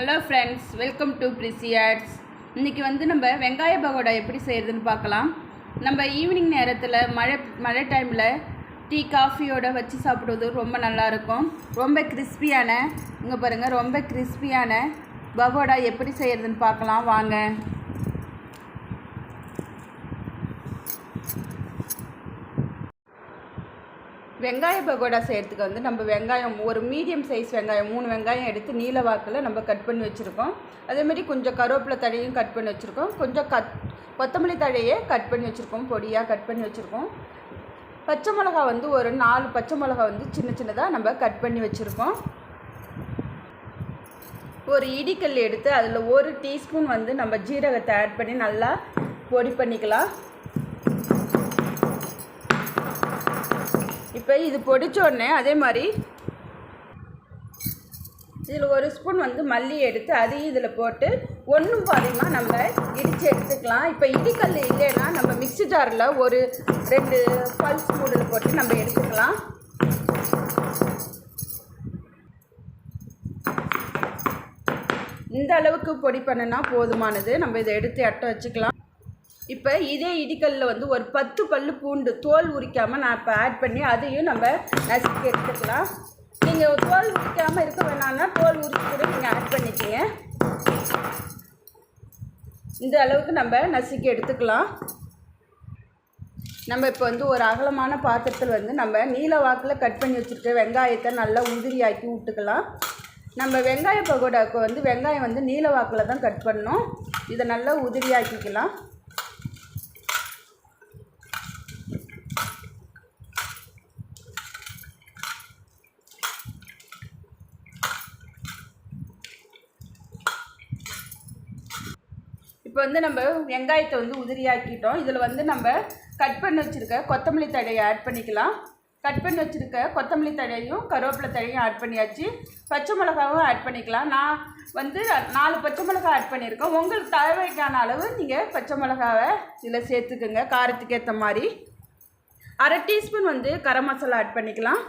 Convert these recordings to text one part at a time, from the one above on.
Hello friends welcome to பிரிசி ஆட்ஸ் இன்றைக்கி வந்து நம்ம வெங்காய பகோடா எப்படி செய்கிறதுன்னு பார்க்கலாம். நம்ம ஈவினிங் நேரத்தில் மழை மழை டைமில் டீ காஃபியோட வச்சு சாப்பிடுவது ரொம்ப நல்லாயிருக்கும் ரொம்ப கிறிஸ்பியான இங்கே பாருங்கள் ரொம்ப கிறிஸ்பியான பகோடா எப்படி செய்கிறதுன்னு பார்க்கலாம். வாங்க. வெங்காய பகோடா செய்கிறதுக்கு வந்து நம்ம வெங்காயம் ஒரு மீடியம் சைஸ் வெங்காயம் மூணு வெங்காயம் எடுத்து நீல வாக்கில் நம்ம கட் பண்ணி வச்சுருக்கோம். அதேமாதிரி கொஞ்சம் கருவேப்பிலை தழையும் கட் பண்ணி வச்சுருக்கோம். கொஞ்சம் கத் கொத்தமல்லி தழையே கட் பண்ணி வச்சுருக்கோம். பொடியாக கட் பண்ணி வச்சுருக்கோம். பச்சை மிளகா வந்து ஒரு நாலு பச்சை மிளகா வந்து சின்ன சின்னதாக நம்ம கட் பண்ணி வச்சுருக்கோம். ஒரு இடிக்கல் எடுத்து அதில் ஒரு டீஸ்பூன் வந்து நம்ம ஜீரகத்தை ஆட் பண்ணி நல்லா பொடி பண்ணிக்கலாம். இப்போ இது பொடிச்சோடனே அதே மாதிரி இதில் ஒரு ஸ்பூன் வந்து மல்லி எடுத்து அதையும் இதில் போட்டு ஒன்றும் பாதியமாக நம்ம இடித்து எடுத்துக்கலாம். இப்போ இடிக்கல் இல்லைன்னா நம்ம மிக்சி ஜாரில் ஒரு ரெண்டு பல்ஸ் மூடில் போட்டு நம்ம எடுத்துக்கலாம். இந்த அளவுக்கு பொடி பண்ணனா போதுமானது. நம்ம இதை எடுத்து அட்டை வச்சுக்கலாம். இப்போ இதே இடிக்கல்ல வந்து ஒரு பத்து பல் பூண்டு தோல் உரிக்காமல் நான் இப்போ ஆட் பண்ணி அதையும் நம்ம நசுக்கி எடுத்துக்கலாம். நீங்கள் தோல் உரிக்காமல் இருக்க வேணாம்னா தோல் உரிச்சு கூட நீங்கள் ஆட் பண்ணிக்கிங்க. இந்த அளவுக்கு நம்ம நசுக்கி எடுத்துக்கலாம். நம்ம இப்போ வந்து ஒரு அகலமான பாத்திரத்தில் வந்து நம்ம நீல வாக்கில் கட் பண்ணி வச்சுருக்க வெங்காயத்தை நல்லா உதிரியாக்கி விட்டுக்கலாம். நம்ம வெங்காய பகோடாவுக்கு வந்து வெங்காயம் வந்து நீல வாக்கில் தான் கட் பண்ணணும். இதை நல்லா உதிரியாக்கிக்கலாம். இப்போ வந்து நம்ம வெங்காயத்தை வந்து உதிரியாக்கிட்டோம். இதில் வந்து நம்ம கட் பண்ணி வச்சுருக்க கொத்தமல்லி தழையை ஆட் பண்ணிக்கலாம். கட் பண்ணி வச்சுருக்க கொத்தமல்லி தழையும் கருவேப்பிலை தழையும் ஆட் பண்ணியாச்சு. பச்சை மிளகாவும் ஆட் பண்ணிக்கலாம். நான் வந்து நாலு பச்சை மிளகா ஆட் பண்ணியிருக்கேன். உங்களுக்கு தேவைக்கான அளவு நீங்கள் பச்சை மிளகாவை இதில் சேர்த்துக்குங்க. காரத்துக்கு ஏற்ற மாதிரி. அரை டீஸ்பூன் வந்து கரம் மசாலா ஆட் பண்ணிக்கலாம்.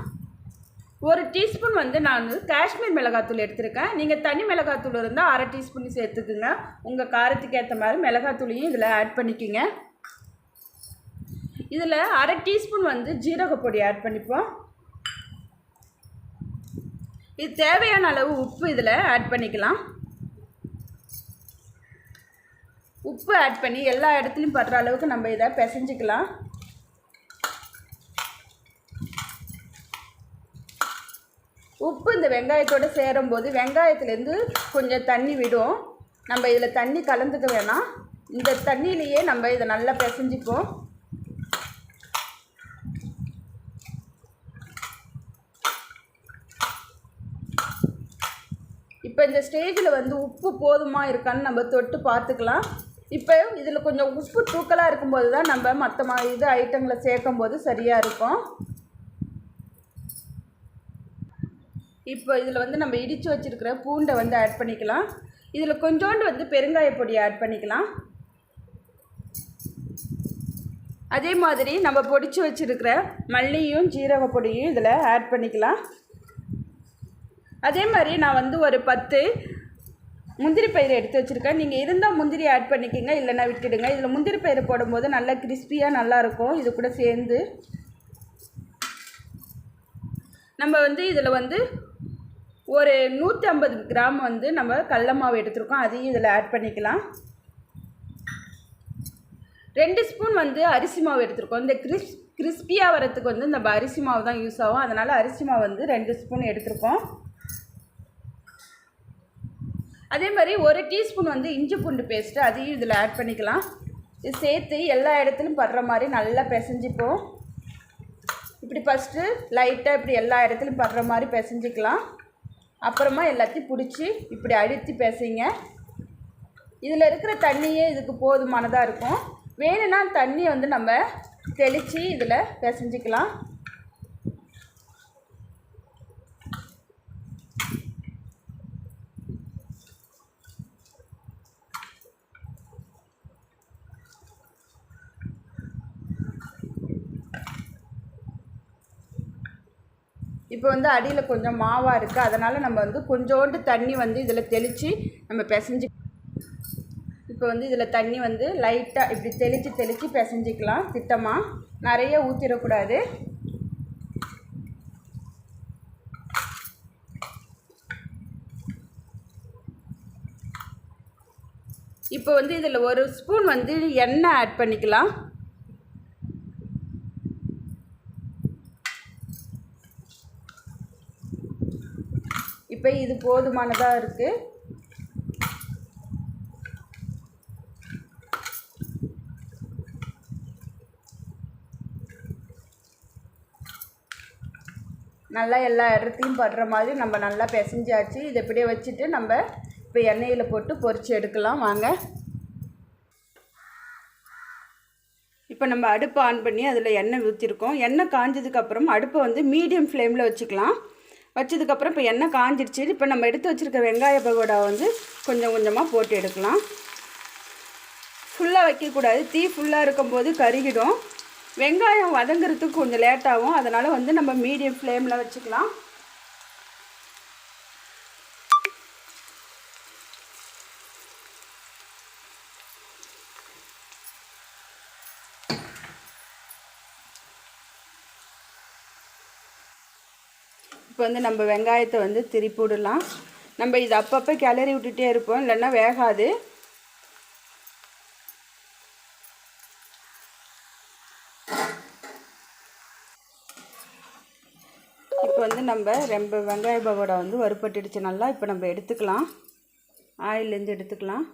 ஒரு டீஸ்பூன் வந்து நான் வந்து காஷ்மீர் மிளகாத்தூள் எடுத்திருக்கேன். நீங்கள் தனி மிளகாத்தூள் இருந்தால் அரை டீஸ்பூன் சேர்த்துக்குங்க. உங்கள் காரத்துக்கு ஏற்ற மாதிரி மிளகாத்தூளையும் இதில் ஆட் பண்ணிக்கோங்க. இதில் அரை டீஸ்பூன் வந்து ஜீரகப்பொடி ஆட் பண்ணிப்போம். இது தேவையான அளவு உப்பு இதில் ஆட் பண்ணிக்கலாம். உப்பு ஆட் பண்ணி எல்லா இடத்துலையும் படுற அளவுக்கு நம்ம இதை பிசைஞ்சிக்கலாம். உப்பு இந்த வெங்காயத்தோடு சேரும்போது வெங்காயத்துலேருந்து கொஞ்சம் தண்ணி விடும். நம்ம இதில் தண்ணி கலந்துக்க வேணாம். இந்த தண்ணியிலையே நம்ம இதை நல்லா பிசைஞ்சிப்போம் இப்போ இந்த ஸ்டேஜில் வந்து உப்பு போதுமா இருக்கான்னு நம்ம தொட்டு பார்த்துக்கலாம். இப்போ இதில் கொஞ்சம் உப்பு தூக்கலாக இருக்கும்போது தான் நம்ம மற்ற மா இது ஐட்டங்களை சேர்க்கும் போது சரியாக இருக்கும். இப்போ இதில் வந்து நம்ம இடித்து வச்சுருக்கிற பூண்டை வந்து ஆட் பண்ணிக்கலாம். இதில் கொஞ்சோண்டு வந்து பெருங்காய பொடி ஆட் பண்ணிக்கலாம். அதே மாதிரி நம்ம பொடிச்சு வச்சுருக்கிற மல்லியும் ஜீரக பொடியும் இதில் ஆட் பண்ணிக்கலாம். அதே மாதிரி நான் வந்து ஒரு பத்து முந்திரி பயிர் எடுத்து வச்சுருக்கேன். நீங்கள் இருந்தால் முந்திரி ஆட் பண்ணிக்கோங்க இல்லைன்னா விட்டுடுங்க. இதில் முந்திரி பயிர் போடும்போது நல்லா கிறிஸ்பியாக நல்லாயிருக்கும். இது கூட சேர்ந்து நம்ம வந்து இதில் வந்து ஒரு நூற்றி ஐம்பது கிராம் வந்து நம்ம கடல மாவு எடுத்துருக்கோம். அதையும் இதில் ஆட் பண்ணிக்கலாம். ரெண்டு ஸ்பூன் வந்து அரிசி மாவு எடுத்துருக்கோம். இந்த கிறிஸ் கிறிஸ்பியாக வரத்துக்கு வந்து இந்த அரிசி மாவு தான் யூஸ் ஆகும். அதனால் அரிசி மாவு வந்து ரெண்டு ஸ்பூன் எடுத்துருக்கோம். அதே மாதிரி ஒரு டீஸ்பூன் வந்து இஞ்சி பூண்டு பேஸ்ட்டு அதையும் இதில் ஆட் பண்ணிக்கலாம். இது சேர்த்து எல்லா இடத்துலையும் படுற மாதிரி நல்லா பிசைஞ்சிப்போம். இப்படி ஃபஸ்ட்டு லைட்டாக இப்படி எல்லா இடத்துலையும் படுற மாதிரி பிசைஞ்சிக்கலாம். அப்புறமா எல்லாத்தையும் பிடிச்சி இப்படி அழுத்தி பேசுங்க இதில் இருக்கிற தண்ணியே இதுக்கு போதுமானதாக இருக்கும். வேணும்னா தண்ணியை வந்து நம்ம தெளித்து இதில் பிசைஞ்சிக்கலாம். இப்போ வந்து அடியில் கொஞ்சம் மாவாக இருக்குது அதனால் நம்ம வந்து கொஞ்சோண்டு தண்ணி வந்து இதில் தெளித்து நம்ம பிசைஞ்சு இப்போ வந்து இதில் தண்ணி வந்து லைட்டாக இப்படி தெளித்து தெளித்து பிசைஞ்சிக்கலாம். திட்டமாக நிறைய ஊற்றிடக்கூடாது இப்போ வந்து இதில் ஒரு ஸ்பூன் வந்து எண்ணெய் ஆட் பண்ணிக்கலாம் இப்போ இது போதுமானதாக இருக்குது நல்லா எல்லா இடத்துலையும் படுற மாதிரி நம்ம நல்லா பிசைஞ்சாச்சு. இதை இப்படியே வச்சுட்டு நம்ம இப்போ எண்ணெயில் போட்டு பொறிச்சு எடுக்கலாம். வாங்க. இப்போ நம்ம அடுப்பை ஆன் பண்ணி அதில் எண்ணெய் ஊற்றிருக்கோம் எண்ணெய் காஞ்சதுக்கப்புறம் அடுப்பை வந்து மீடியம் ஃப்ளேமில் வச்சுக்கலாம். வச்சதுக்கப்புறம் இப்போ எண்ணெய் காஞ்சிடுச்சு இப்போ நம்ம எடுத்து வச்சுருக்க வெங்காய பகோடா வந்து கொஞ்சம் கொஞ்சமாக போட்டு எடுக்கலாம். ஃபுல்லாக வைக்கக்கூடாது தீ ஃபுல்லாக இருக்கும்போது கருகிடும். வெங்காயம் வதங்குறதுக்கு கொஞ்சம் லேட்டாகும் அதனால் வந்து நம்ம மீடியம் ஃப்ளேமில் வச்சுக்கலாம். இப்போ வந்து நம்ம வெங்காயத்தை வந்து திருப்பி விடலாம் நம்ம இது அப்பப்போ கிளறி விட்டுட்டே இருப்போம். இல்லைன்னா வேகாது. இப்போ வந்து நம்ம ரொம்ப வெங்காய பகோடா வந்து வறுப்பட்டுடுச்சு நல்லா இப்போ நம்ம எடுத்துக்கலாம். ஆயிலேருந்து எடுத்துக்கலாம்.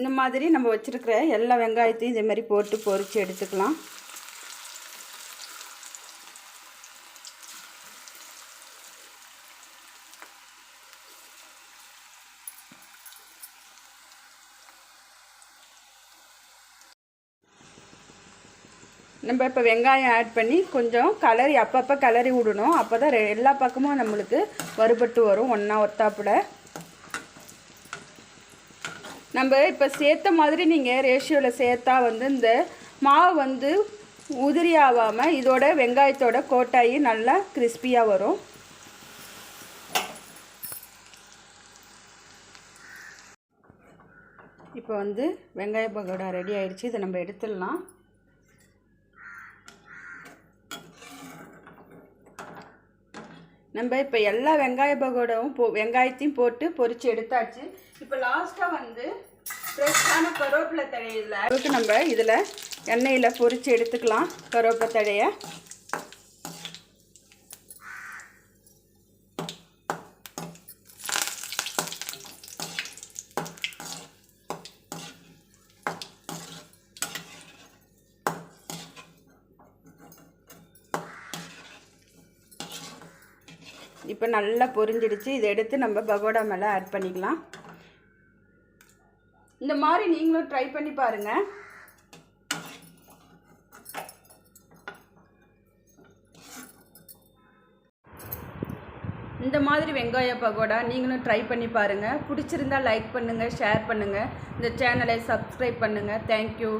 இந்த மாதிரி நம்ம வச்சுருக்கிற எல்லா வெங்காயத்தையும் இதே மாதிரி போட்டு பொரித்து எடுத்துக்கலாம். நம்ம இப்போ வெங்காயம் ஆட் பண்ணி கொஞ்சம் கலரி அப்பப்போ கலரி விடணும். அப்போ தான் எல்லா பக்கமும் நம்மளுக்கு வறுபட்டு வரும். ஒன்றா ஒத்தாப்புல. நம்ம இப்போ சேர்த்த மாதிரி நீங்கள் ரேஷியோவில் சேர்த்தா வந்து இந்த மாவு வந்து உதிரி ஆகாமல் இதோட வெங்காயத்தோட கோட்டாயி நல்லா கிறிஸ்பியாக வரும். இப்போ வந்து வெங்காய பகோடா ரெடி ஆயிடுச்சு. இதை நம்ம எடுத்துடலாம். நம்ம இப்போ எல்லா வெங்காய பகோடாவும் போ வெங்காயத்தையும் போட்டு பொரித்து எடுத்தாச்சு. இப்போ லாஸ்ட்டாக வந்து ஃப்ரெஷ்ஷான கருவேப்பிலை தழை இதில் அதுக்கு நம்ம இதில் எண்ணெயில் பொரித்து எடுத்துக்கலாம் கருவேப்பிலை தழையை. இப்போ நல்லா பொரிஞ்சிடுச்சு. இதை எடுத்து நம்ம பகோடா மேலே ஆட் பண்ணிக்கலாம். இந்த மாதிரி நீங்களும் ட்ரை பண்ணி பாருங்கள் இந்த மாதிரி வெங்காய பகோடா நீங்களும் ட்ரை பண்ணி பாருங்கள் பிடிச்சிருந்தா லைக் பண்ணுங்கள் ஷேர் பண்ணுங்கள் இந்த சேனலை சப்ஸ்கிரைப் பண்ணுங்கள் தேங்க்யூ